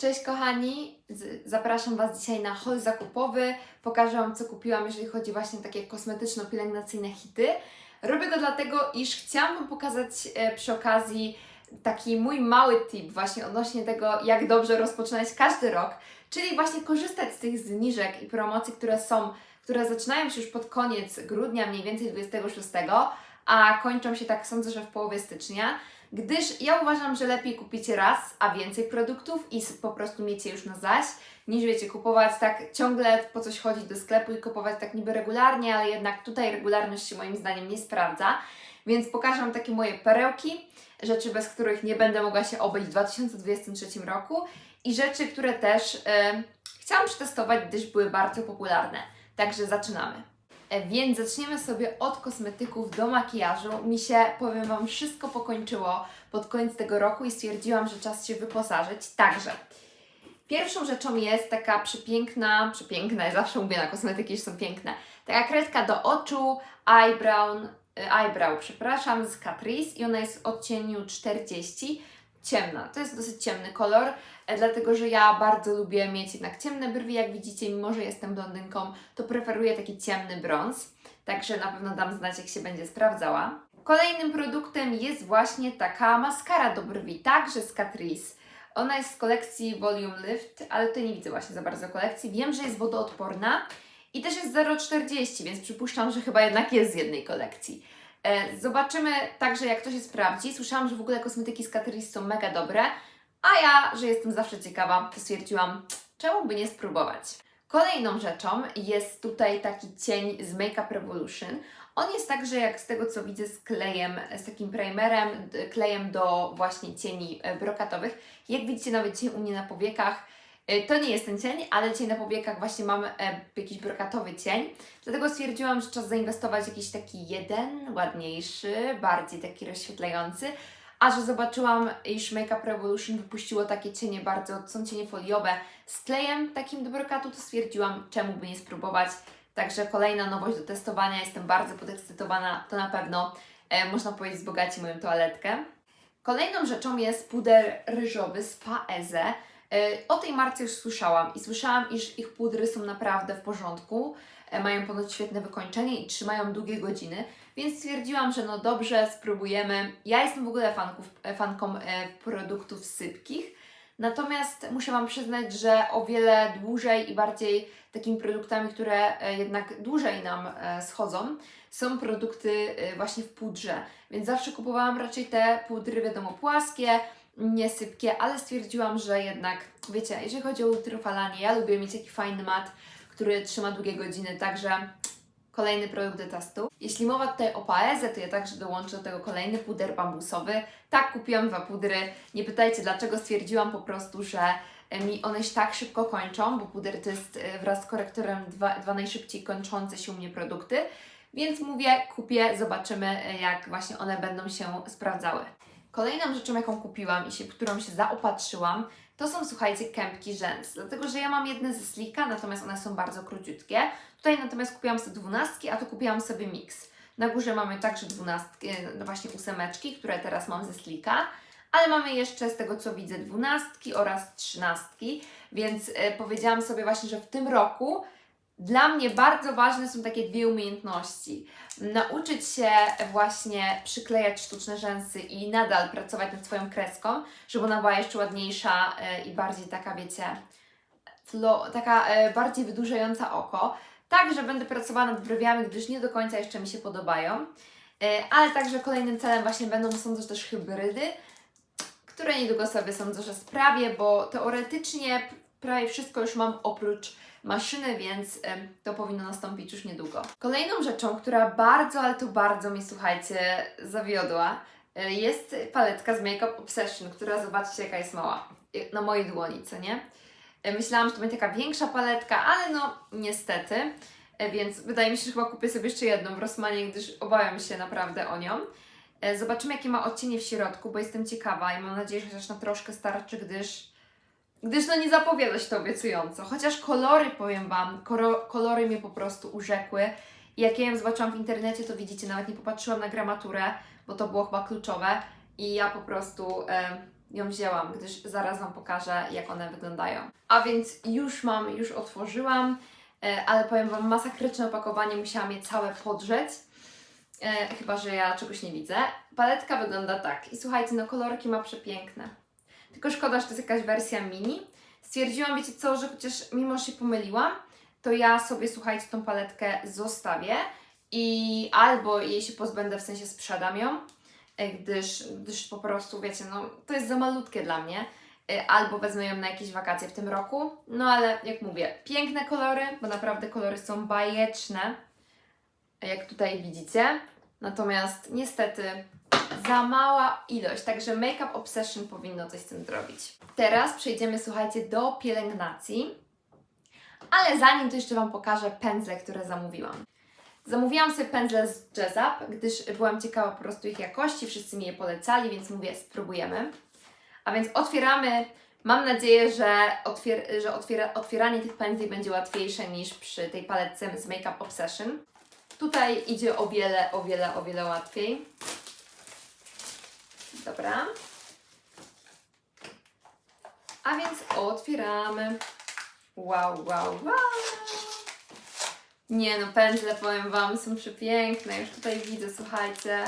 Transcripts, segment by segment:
Cześć kochani, zapraszam Was dzisiaj na haul zakupowy. Pokażę Wam, co kupiłam, jeżeli chodzi właśnie o takie kosmetyczno-pielęgnacyjne hity. Robię to dlatego, iż chciałam Wam pokazać e, przy okazji taki mój mały tip właśnie odnośnie tego, jak dobrze rozpoczynać każdy rok, czyli właśnie korzystać z tych zniżek i promocji, które są, które zaczynają się już pod koniec grudnia, mniej więcej 26, a kończą się tak sądzę, że w połowie stycznia gdyż ja uważam, że lepiej kupić raz, a więcej produktów i po prostu mieć je już na zaś, niż wiecie, kupować tak ciągle po coś chodzić do sklepu i kupować tak niby regularnie, ale jednak tutaj regularność się moim zdaniem nie sprawdza. Więc pokażę Wam takie moje perełki, rzeczy, bez których nie będę mogła się obejść w 2023 roku i rzeczy, które też chciałam przetestować, gdyż były bardzo popularne. Także zaczynamy. E, Więc zaczniemy sobie od kosmetyków do makijażu. Mi się, powiem Wam, wszystko pokończyło pod koniec tego roku i stwierdziłam, że czas się wyposażyć. Także pierwszą rzeczą jest taka przepiękna, przepiękna, ja zawsze mówię na kosmetyki, że są piękne, taka kredka do oczu, eyebrow, e, eyebrow, przepraszam, z Catrice i ona jest w odcieniu 40, ciemna. To jest dosyć ciemny kolor, e, dlatego że ja bardzo lubię mieć jednak ciemne brwi, jak widzicie, mimo że jestem blondynką, to preferuję taki ciemny brąz, także na pewno dam znać, jak się będzie sprawdzała. Kolejnym produktem jest właśnie taka maskara do brwi, także z Catrice. Ona jest z kolekcji Volume Lift, ale tutaj nie widzę właśnie za bardzo kolekcji. Wiem, że jest wodoodporna i też jest 0,40, więc przypuszczam, że chyba jednak jest z jednej kolekcji. E, Zobaczymy także, jak to się sprawdzi. Słyszałam, że w ogóle kosmetyki z Catrice są mega dobre, a ja, że jestem zawsze ciekawa, stwierdziłam, czemu by nie spróbować. Kolejną rzeczą jest tutaj taki cień z Makeup Revolution. On jest także, jak z tego co widzę, z klejem, z takim primerem, klejem do właśnie cieni e, brokatowych. Jak widzicie nawet cień u mnie na powiekach, to nie jest ten cień, ale cień na powiekach właśnie mam e, jakiś brokatowy cień. Dlatego stwierdziłam, że czas zainwestować w jakiś taki jeden, ładniejszy, bardziej taki rozświetlający. A że zobaczyłam, iż Makeup Revolution wypuściło takie cienie bardzo, są cienie foliowe z klejem takim do brokatu, to stwierdziłam, czemu by nie spróbować. Także kolejna nowość do testowania, jestem bardzo podekscytowana, to na pewno e, można powiedzieć wzbogaci moją toaletkę. Kolejną rzeczą jest puder ryżowy z Paeze. E, o tej marce już słyszałam i słyszałam, iż ich pudry są naprawdę w porządku, e, mają ponoć świetne wykończenie i trzymają długie godziny, więc stwierdziłam, że no dobrze, spróbujemy. Ja jestem w ogóle fanków, e, fanką produktów sypkich, natomiast muszę Wam przyznać, że o wiele dłużej i bardziej takimi produktami, które jednak dłużej nam schodzą, są produkty właśnie w pudrze. Więc zawsze kupowałam raczej te pudry, wiadomo, płaskie, nie sypkie, ale stwierdziłam, że jednak, wiecie, jeżeli chodzi o ultrafalanie, ja lubię mieć taki fajny mat, który trzyma długie godziny, także kolejny produkt do testu. Jeśli mowa tutaj o paezę, to ja także dołączę do tego kolejny puder bambusowy. Tak, kupiłam dwa pudry. Nie pytajcie dlaczego, stwierdziłam po prostu, że e, mi one się tak szybko kończą, bo puder to jest e, wraz z korektorem dwa, dwa najszybciej kończące się u mnie produkty. Więc mówię, kupię, zobaczymy e, jak właśnie one będą się sprawdzały. Kolejną rzeczą, jaką kupiłam i się, którą się zaopatrzyłam, to są, słuchajcie, kępki rzęs. Dlatego, że ja mam jedne ze Slika, natomiast one są bardzo króciutkie. Tutaj natomiast kupiłam sobie dwunastki, a tu kupiłam sobie mix. Na górze mamy także dwunastki, no właśnie ósemeczki, które teraz mam ze Slika. Ale mamy jeszcze z tego co widzę dwunastki oraz trzynastki, więc e, powiedziałam sobie właśnie, że w tym roku dla mnie bardzo ważne są takie dwie umiejętności. Nauczyć się właśnie przyklejać sztuczne rzęsy i nadal pracować nad swoją kreską, żeby ona była jeszcze ładniejsza e, i bardziej taka, wiecie, taka e, bardziej wydłużająca oko. Także będę pracowała nad brwiami, gdyż nie do końca jeszcze mi się podobają. E, ale także kolejnym celem właśnie będą, sądzę, też hybrydy, które niedługo sobie sądzę, że sprawię, bo teoretycznie prawie wszystko już mam oprócz maszyny, więc to powinno nastąpić już niedługo. Kolejną rzeczą, która bardzo, ale to bardzo mi, słuchajcie, zawiodła, e, jest paletka z Makeup Obsession, która zobaczcie jaka jest mała. E, Na mojej dłoni, co nie? E, Myślałam, że to będzie taka większa paletka, ale no niestety. Więc wydaje mi się, że chyba kupię sobie jeszcze jedną w Rossmanie, gdyż obawiam się naprawdę o nią. Zobaczymy, jakie ma odcienie w środku, bo jestem ciekawa i mam nadzieję, że chociaż na troszkę starczy, gdyż, gdyż no nie zapowiada się to obiecująco. Chociaż kolory, powiem Wam, kolory mnie po prostu urzekły. I jak ja ją zobaczyłam w internecie, to widzicie, nawet nie popatrzyłam na gramaturę, bo to było chyba kluczowe. I ja po prostu e, ją wzięłam, gdyż zaraz Wam pokażę, jak one wyglądają. A więc już mam, już otworzyłam, e, ale powiem Wam, masakryczne opakowanie, musiałam je całe podrzeć. E, chyba, że ja czegoś nie widzę. Paletka wygląda tak. I słuchajcie, no kolorki ma przepiękne. Tylko szkoda, że to jest jakaś wersja mini. Stwierdziłam, wiecie co, że chociaż mimo, że się pomyliłam, to ja sobie, słuchajcie, tą paletkę zostawię i albo jej się pozbędę, w sensie sprzedam ją, e, gdyż, gdyż po prostu, wiecie, no to jest za malutkie dla mnie, e, albo wezmę ją na jakieś wakacje w tym roku. No ale jak mówię, piękne kolory, bo naprawdę kolory są bajeczne, jak tutaj widzicie. Natomiast niestety za mała ilość, także Makeup Obsession powinno coś z tym zrobić. Teraz przejdziemy, słuchajcie, do pielęgnacji. Ale zanim to jeszcze Wam pokażę pędzle, które zamówiłam. Zamówiłam sobie pędzle z Jazz Up, gdyż byłam ciekawa po prostu ich jakości, wszyscy mi je polecali, więc mówię, spróbujemy. A więc otwieramy, mam nadzieję, że, otwier że otwiera otwieranie tych pędzli będzie łatwiejsze niż przy tej paletce z Makeup Obsession. Tutaj idzie o wiele, o wiele, o wiele łatwiej. Dobra. A więc otwieramy. Wow, wow, wow. Nie no, pędzle powiem Wam są przepiękne. Już tutaj widzę, słuchajcie.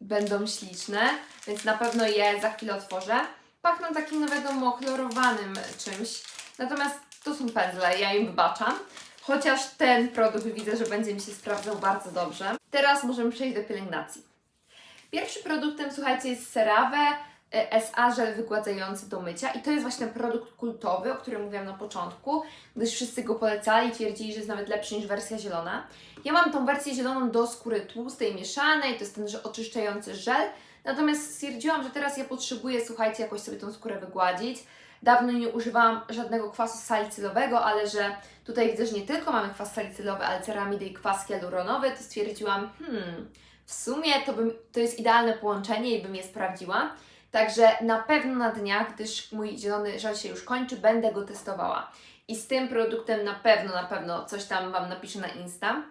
Będą śliczne, więc na pewno je za chwilę otworzę. Pachną takim, no wiadomo, chlorowanym czymś. Natomiast to są pędzle, ja im wybaczam. Chociaż ten produkt widzę, że będzie mi się sprawdzał bardzo dobrze. Teraz możemy przejść do pielęgnacji. Pierwszym produktem, słuchajcie, jest CeraVe SA żel wygładzający do mycia i to jest właśnie produkt kultowy, o którym mówiłam na początku, gdyż wszyscy go polecali i twierdzili, że jest nawet lepszy niż wersja zielona. Ja mam tą wersję zieloną do skóry tłustej, mieszanej, to jest ten oczyszczający żel, natomiast stwierdziłam, że teraz ja potrzebuję, słuchajcie, jakoś sobie tą skórę wygładzić. Dawno nie używałam żadnego kwasu salicylowego, ale że tutaj widzę, że nie tylko mamy kwas salicylowy, ale ceramidy i kwas hialuronowy, to stwierdziłam, hmm, w sumie to, bym, to jest idealne połączenie i bym je sprawdziła. Także na pewno na dniach, gdyż mój zielony żel się już kończy, będę go testowała. I z tym produktem na pewno, na pewno coś tam Wam napiszę na Insta,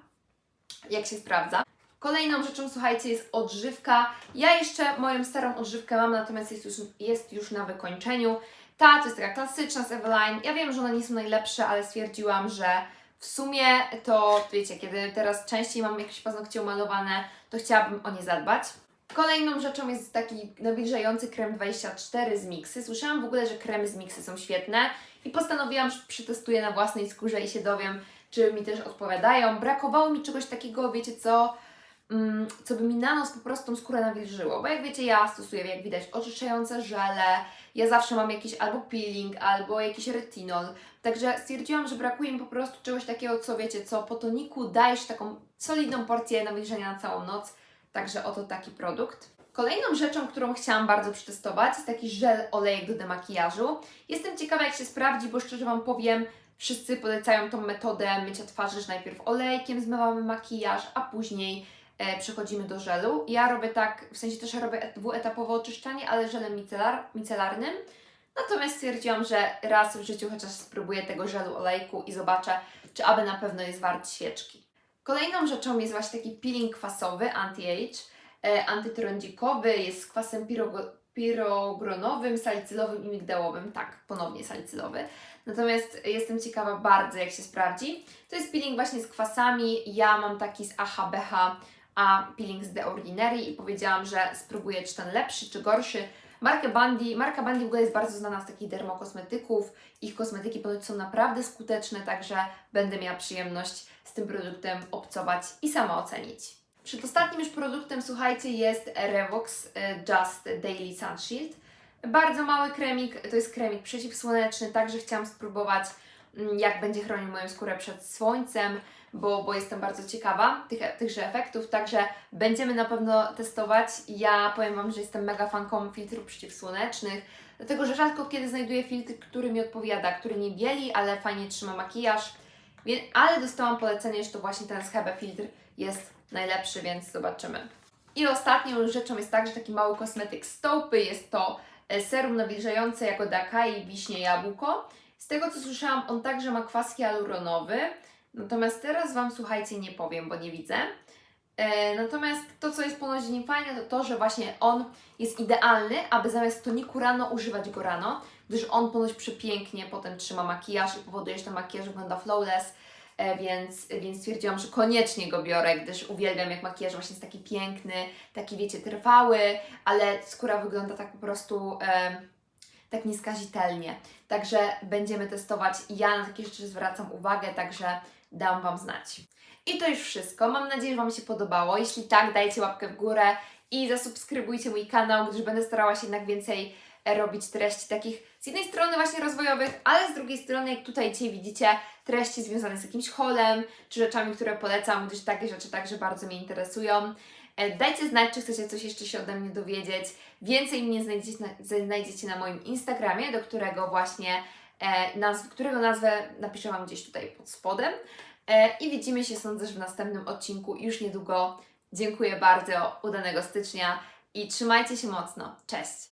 jak się sprawdza. Kolejną rzeczą, słuchajcie, jest odżywka. Ja jeszcze moją starą odżywkę mam, natomiast jest już, jest już na wykończeniu. Ta to jest taka klasyczna z Eveline. Ja wiem, że one nie są najlepsze, ale stwierdziłam, że w sumie to, wiecie, kiedy teraz częściej mam jakieś paznokcie umalowane, to chciałabym o nie zadbać. Kolejną rzeczą jest taki nawilżający krem 24 z Mixy. Słyszałam w ogóle, że kremy z Mixy są świetne i postanowiłam, że przetestuję na własnej skórze i się dowiem, czy mi też odpowiadają. Brakowało mi czegoś takiego, wiecie co, co by mi na nos po prostu tą skórę nawilżyło, bo jak wiecie, ja stosuję, jak widać, oczyszczające żele, ja zawsze mam jakiś albo peeling, albo jakiś retinol, Także stwierdziłam, że brakuje mi po prostu czegoś takiego, co wiecie, co po toniku dajesz taką solidną porcję nawilżenia na całą noc. Także oto taki produkt. Kolejną rzeczą, którą chciałam bardzo przetestować, jest taki żel olejek do demakijażu. Jestem ciekawa, jak się sprawdzi, bo szczerze Wam powiem, wszyscy polecają tą metodę mycia twarzy, że najpierw olejkiem zmywamy makijaż, a później przechodzimy do żelu. Ja robię tak, w sensie też robię et- dwuetapowe oczyszczanie, ale żelem micelar, micelarnym. Natomiast stwierdziłam, że raz w życiu chociaż spróbuję tego żelu olejku i zobaczę, czy aby na pewno jest wart świeczki. Kolejną rzeczą jest właśnie taki peeling kwasowy, anti-age, e, antytrądzikowy, jest z kwasem pirogo, pirogronowym, salicylowym i migdałowym, tak, ponownie salicylowy. Natomiast jestem ciekawa bardzo, jak się sprawdzi. To jest peeling właśnie z kwasami, ja mam taki z AHBH, a peeling z The Ordinary i powiedziałam, że spróbuję, czy ten lepszy, czy gorszy. Markę Bundy, marka Bundy w ogóle jest bardzo znana z takich dermokosmetyków. Ich kosmetyki są naprawdę skuteczne, także będę miała przyjemność z tym produktem obcować i sama ocenić. Przedostatnim już produktem, słuchajcie, jest Revox e, Just Daily Sun Shield. Bardzo mały kremik, to jest kremik przeciwsłoneczny, także chciałam spróbować, mm, jak będzie chronił moją skórę przed słońcem, bo, bo jestem bardzo ciekawa tych, tychże efektów, także będziemy na pewno testować. Ja powiem Wam, że jestem mega fanką filtrów przeciwsłonecznych, dlatego że rzadko kiedy znajduję filtr, który mi odpowiada, który nie bieli, ale fajnie trzyma makijaż. Ale dostałam polecenie, że to właśnie ten z Hebe filtr jest najlepszy, więc zobaczymy. I ostatnią rzeczą jest także taki mały kosmetyk stopy. Jest to e, serum nawilżające jagoda Akai, wiśnie, jabłko. Z tego co słyszałam, on także ma kwas hialuronowy. Natomiast teraz Wam, słuchajcie, nie powiem, bo nie widzę. E, natomiast to, co jest ponoć nim fajne, to to, że właśnie on jest idealny, aby zamiast toniku rano używać go rano, gdyż on ponoć przepięknie potem trzyma makijaż i powoduje, że ten makijaż wygląda flawless, e, więc, więc stwierdziłam, że koniecznie go biorę, gdyż uwielbiam jak makijaż właśnie jest taki piękny, taki wiecie, trwały, ale skóra wygląda tak po prostu tak nieskazitelnie. Także będziemy testować. Ja na takie rzeczy zwracam uwagę, także dam Wam znać. I to już wszystko. Mam nadzieję, że Wam się podobało. Jeśli tak, dajcie łapkę w górę i zasubskrybujcie mój kanał, gdyż będę starała się jednak więcej robić treści takich z jednej strony właśnie rozwojowych, ale z drugiej strony, jak tutaj dzisiaj widzicie, treści związane z jakimś holem, czy rzeczami, które polecam, gdyż takie rzeczy także bardzo mnie interesują. E, Dajcie znać, czy chcecie coś jeszcze się ode mnie dowiedzieć. Więcej mnie znajdziecie na, znajdziecie na moim Instagramie, do którego właśnie e, nazw, którego nazwę napiszę Wam gdzieś tutaj pod spodem. E, I widzimy się, sądzę, że w następnym odcinku już niedługo. Dziękuję bardzo, udanego stycznia i trzymajcie się mocno. Cześć!